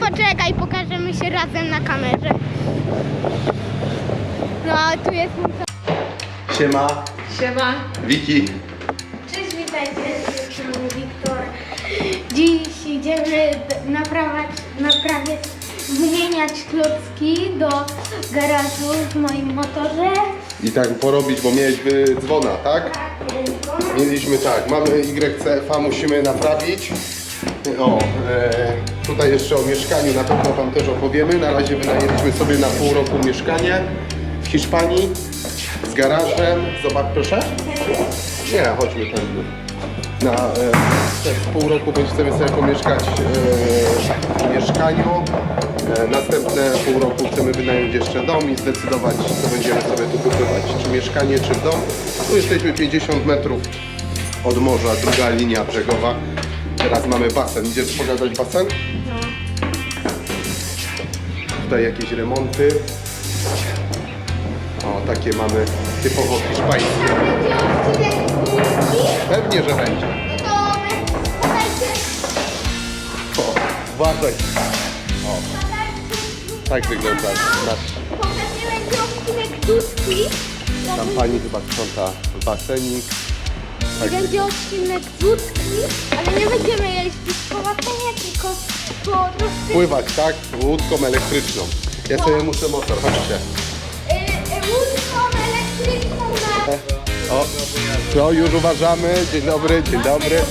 poczekaj, pokażemy się razem na kamerze. No, tu jest mój Siema, Siema. Wiki. Cześć, witajcie, jestem Wiktor. Dziś idziemy d- naprawiać, naprawiać, wymieniać klocki do garażu w moim motorze. I tak porobić, bo miałeś by dzwona, tak? Mieliśmy tak, mamy YCF-a, musimy naprawić. O, e, tutaj jeszcze o mieszkaniu na pewno Wam też opowiemy. Na razie wynajęliśmy sobie na pół roku mieszkanie w Hiszpanii z garażem. Zobacz proszę. Nie, chodźmy tam. Na e, pół roku będziemy sobie pomieszkać e, w mieszkaniu. E, następne pół roku chcemy wynająć jeszcze dom i zdecydować, co będziemy sobie tu kupować. Czy mieszkanie, czy dom. Tu jesteśmy 50 metrów od morza, druga linia brzegowa. Teraz mamy basen. Idziesz pokazać basen? Tutaj jakieś remonty. O, takie mamy typowo hiszpańskie. Pewnie, że będzie. No O, uważaj. O, tak wygląda nasz. Tam pani chyba sprząta basenik. Tak, Będzie odcinek krótki, ale nie będziemy jeździć po basenie, tylko po troszkę pływać, tak? Łódką elektryczną. Ja sobie muszę motor, chodźcie. y, y, łódką elektryczną na... O, to już uważamy. Dzień dobry, dzień dobry.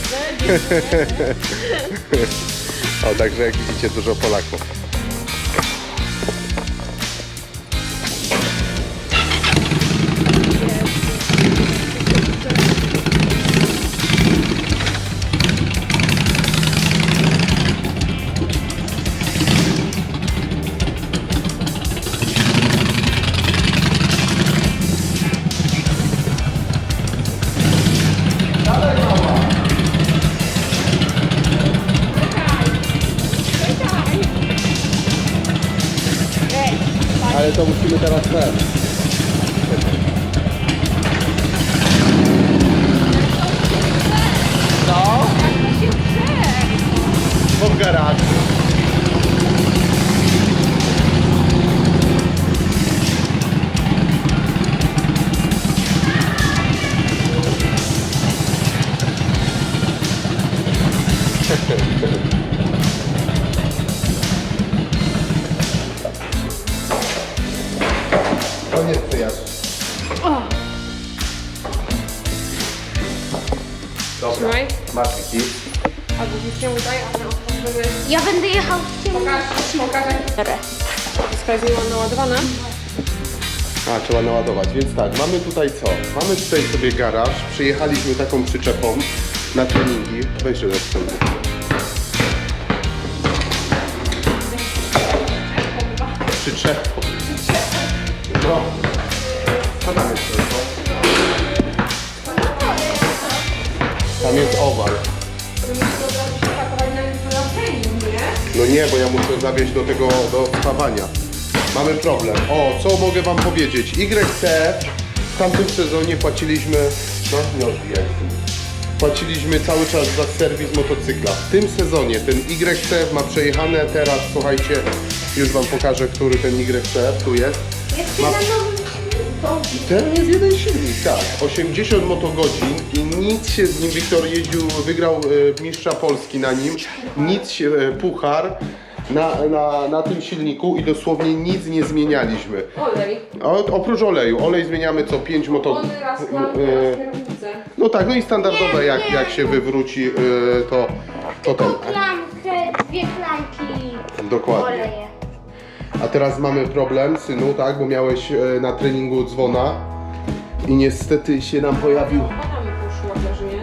O, także jak widzicie, dużo Polaków. To Dobra, Trzymaj. masz Wiki. Albo nic nie udaj, ale otworzymy. Ja będę jechał z tym. Pokaż, pokażę. Wszystko jest miło naładowane. A, trzeba naładować, więc tak, mamy tutaj co? Mamy tutaj sobie garaż, przyjechaliśmy taką przyczepą na treningi. Weź że stąd. Przyczepą. Nie? Bo ja muszę zawieźć do tego, do spawania. Mamy problem. O, co mogę wam powiedzieć? YCF w tamtym sezonie płaciliśmy, no nie odbijaj. Płaciliśmy cały czas za serwis motocykla. W tym sezonie ten YCF ma przejechane teraz, słuchajcie, już wam pokażę, który ten YCF tu jest. Jeszcze Ma- na. Ten jest jeden silnik, tak. 80 motogodzin i nic się z nim, Wiktor jeździł, wygrał e, mistrza Polski na nim, nic się, e, puchar na, na, na tym silniku i dosłownie nic nie zmienialiśmy. Olej. O, oprócz oleju, olej zmieniamy co 5 moto... Ony raz e, raz kierownicę. No tak, no i standardowe jak, jak się wywróci e, to, to ten. Klamkę, dwie klamki. Dokładnie. Oleje. A teraz mamy problem, synu, tak, bo miałeś e, na treningu dzwona i niestety się nam pojawił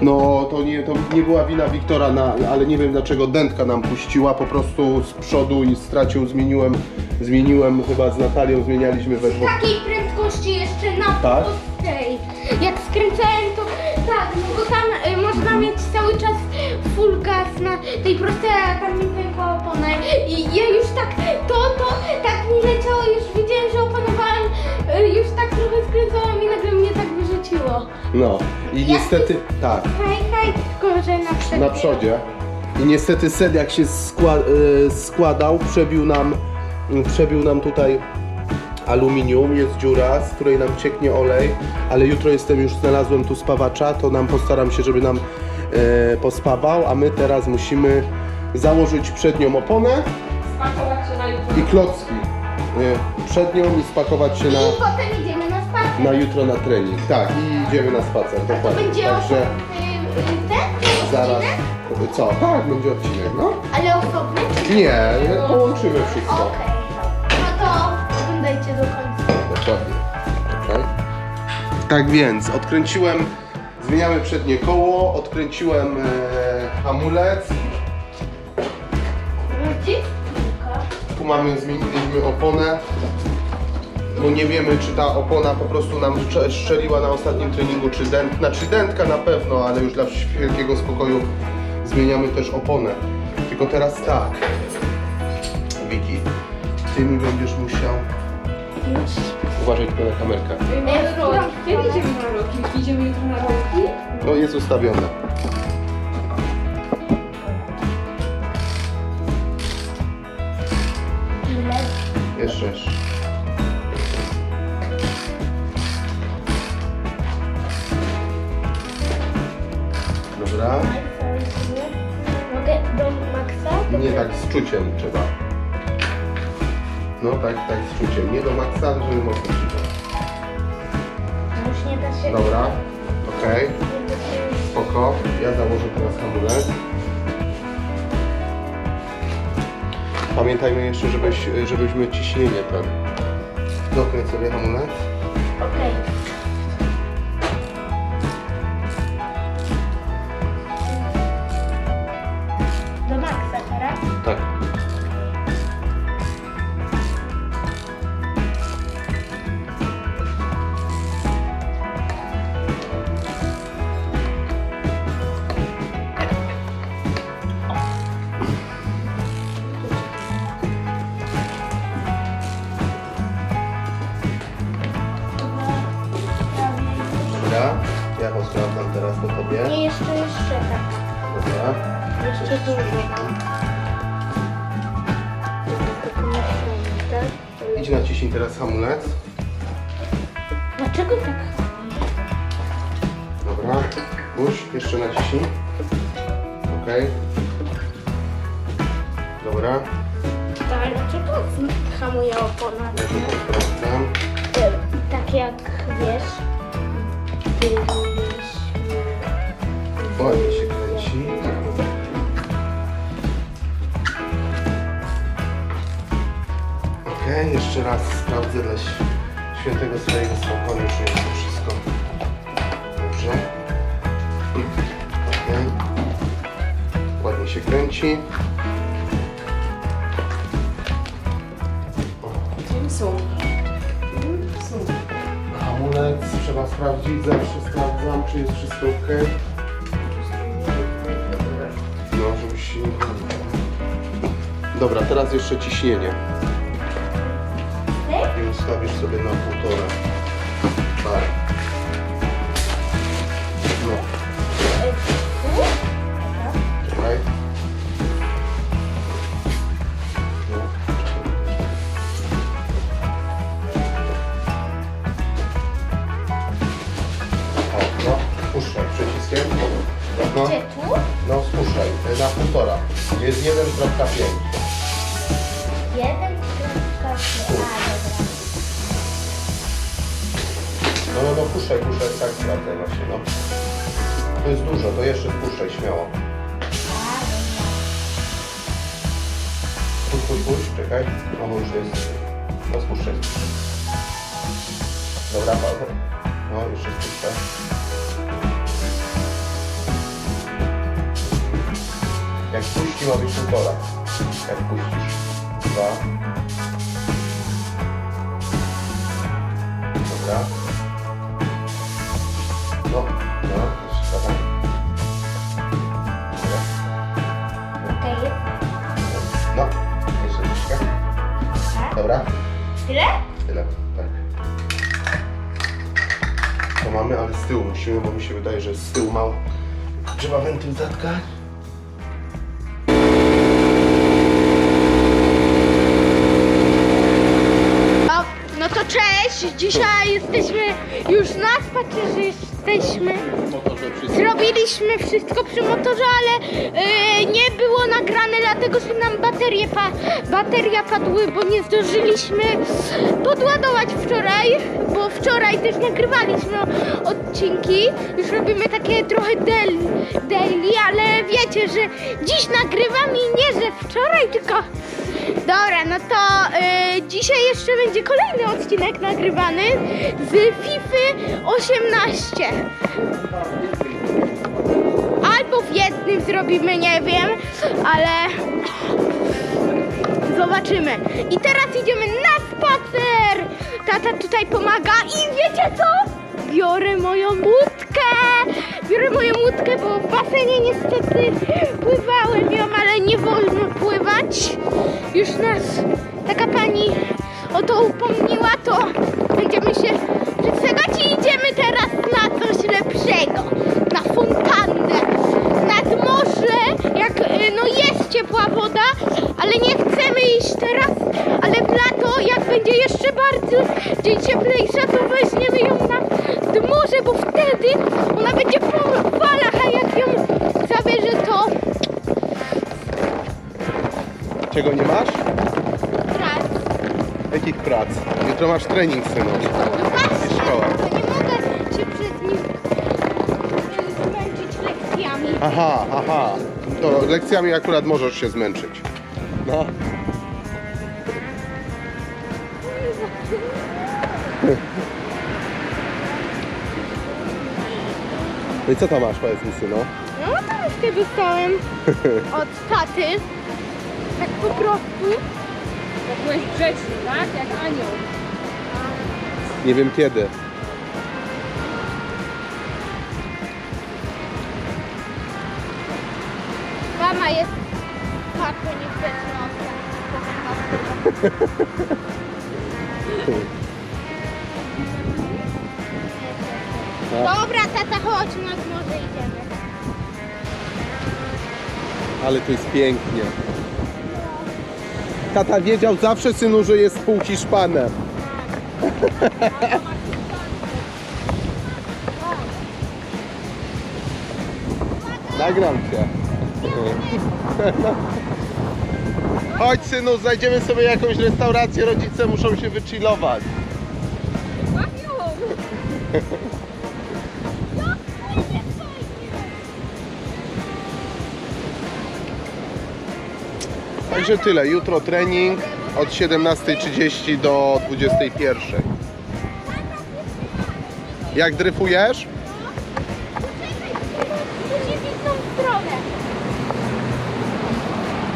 No to nie, to nie była wina Wiktora, na, ale nie wiem dlaczego dętka nam puściła po prostu z przodu i stracił, zmieniłem, zmieniłem chyba z Natalią, zmienialiśmy we dwóch. Takiej prędkości jeszcze na Tak? prostej. Jak skręcałem to tak, no bo tam y, można mieć cały czas full gas na tej prostej, a tam mi pękła opona. I ja już tak, to, to, tak mi leciało, już widziałem, że opanowałem, y, już tak trochę skręcałam i nagle mnie tak No i niestety, tak, Hej, hej, tylko że na przodzie. na przodzie. I niestety set jak się skła- y, składał, przebił nam, y, przebił nam tutaj aluminium, jest dziura, z której nam cieknie olej, ale jutro jestem już znalazłem tu spawacza, to nam postaram się, żeby nam e, pospawał, a my teraz musimy założyć przednią oponę Spakować się na jutro. i klocki e, przednią i spakować się na, I potem idziemy na jutro na trening. Tak, i idziemy na spacer, To dokładnie. będzie Także y, ten zaraz, odcinek? co? Tak, będzie odcinek, no. Ale osobny? Nie, połączymy wszystko. Okej. No to oglądajcie do końca. Dokładnie. Okej. Tak więc, odkręciłem, zmieniamy przednie koło, odkręciłem e, hamulec, Ludzie? tu mamy, zmieniliśmy oponę, bo nie wiemy czy ta opona po prostu nam szcz- szczeliła na ostatnim treningu, czy dent, znaczy dentka na pewno, ale już dla wielkiego spokoju zmieniamy też oponę. Tylko teraz tak, Wiki, ty mi będziesz musiał, uważaj tylko na kamerkę. Kiedy idziemy na rolki? Idziemy jutro na rolki? No jest ustawione. Ile? Jeszcze, jeszcze. Nie tak z czuciem trzeba. No tak, tak z czuciem. Nie do maksa, żeby mocno przyjść. Już nie da się... Dobra. Okej. Spoko. Ja założę teraz hamulec. Pamiętajmy jeszcze, żebyś, żebyśmy ciśnienie ten. Dokręć sobie hamulec. Okej. Idź naciśnij teraz hamulec. Dlaczego tak? Dobra. Puść. Jeszcze naciśnij. Okej. Dobra. Dlaczego hamuje opona? Ja to sprawdzam. E, Tak jak wiesz, byliśmy... Ładnie się Jeszcze raz sprawdzę dla świętego swojego spokoju, czy jest to wszystko dobrze. Okej. Ładnie się kręci. Są? Są. Hamulec trzeba sprawdzić, zawsze sprawdzam, czy jest wszystko ok. No, żebyś się nie. Dobra, teraz jeszcze ciśnienie. Sobie na półtora. Tak. No, czekaj. No, O, no, spuszczaj przyciskiem. No, Gdzie tu? no spuszczaj, na półtora. Jest 1.5. To jest dużo, to jeszcze spuszczaj, śmiało. Puść, puść, puść, czekaj. No, bo już jest... No, spuszczaj. Dobra, Paweł. No, jeszcze spuszczaj. Jak puści, ma być półtora. Jak puścisz. Dwa. Dobra. Dobra? Tyle? Tyle, tak. To mamy, ale z tyłu musimy, bo mi się wydaje, że z tyłu mało. Trzeba wentyl zatkać. No, no to cześć! Dzisiaj jesteśmy już na spacerze jesteśmy. Zrobiliśmy wszystko przy motorze, ale y, nie było nagrane, dlatego że nam baterie pa, bateria padły, bo nie zdążyliśmy podładować wczoraj, bo wczoraj też nagrywaliśmy odcinki. Już robimy takie trochę daily, daily ale wiecie, że dziś nagrywam i nie, że wczoraj, tylko... Dobra, no to y, dzisiaj jeszcze będzie kolejny odcinek nagrywany z FIFA 18. Albo w jednym zrobimy, nie wiem, ale zobaczymy. I teraz idziemy na spacer. Tata tutaj pomaga i wiecie co? Biorę moją łódkę. Biorę moją łódkę, bo w basenie niestety pływałem ją, ale nie wolno pływać. Już nas taka pani o to upomniła, to będziemy się przedstawiać i idziemy teraz na coś lepszego. Na fontannę, nad morze, jak y, no jest ciepła woda, ale nie chcemy iść teraz, ale w lato, jak będzie jeszcze bardzo dzień cieplejsza, to weźmiemy ją bo wtedy ona będzie po falach, a jak ją zabierze, to Czego nie masz? raz. Jakich prac? Jutro masz trening, synu. No właśnie, szkoła. to nie mogę się przez nich y, zmęczyć lekcjami. Aha, aha. To lekcjami akurat możesz się zmęczyć. No. No i co tam masz, powiedz mi, synu? No to dostałem od taty. Tak po prostu. Bo byłeś grzeczny, tak? Jak anioł. Nie wiem kiedy. Mama jest bardzo niegrzeczna Dobra, tata, chodź, nad morze idziemy. Ale to jest pięknie. Tata wiedział zawsze, synu, że jest pół Hiszpanem. Nagram cię. Chodź synu, znajdziemy sobie jakąś restaurację, rodzice muszą się wychillować. Także tyle, jutro trening od 17.30 do 21.00. Jak dryfujesz?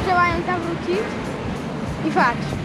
Trzeba ją zawrócić. I patrz.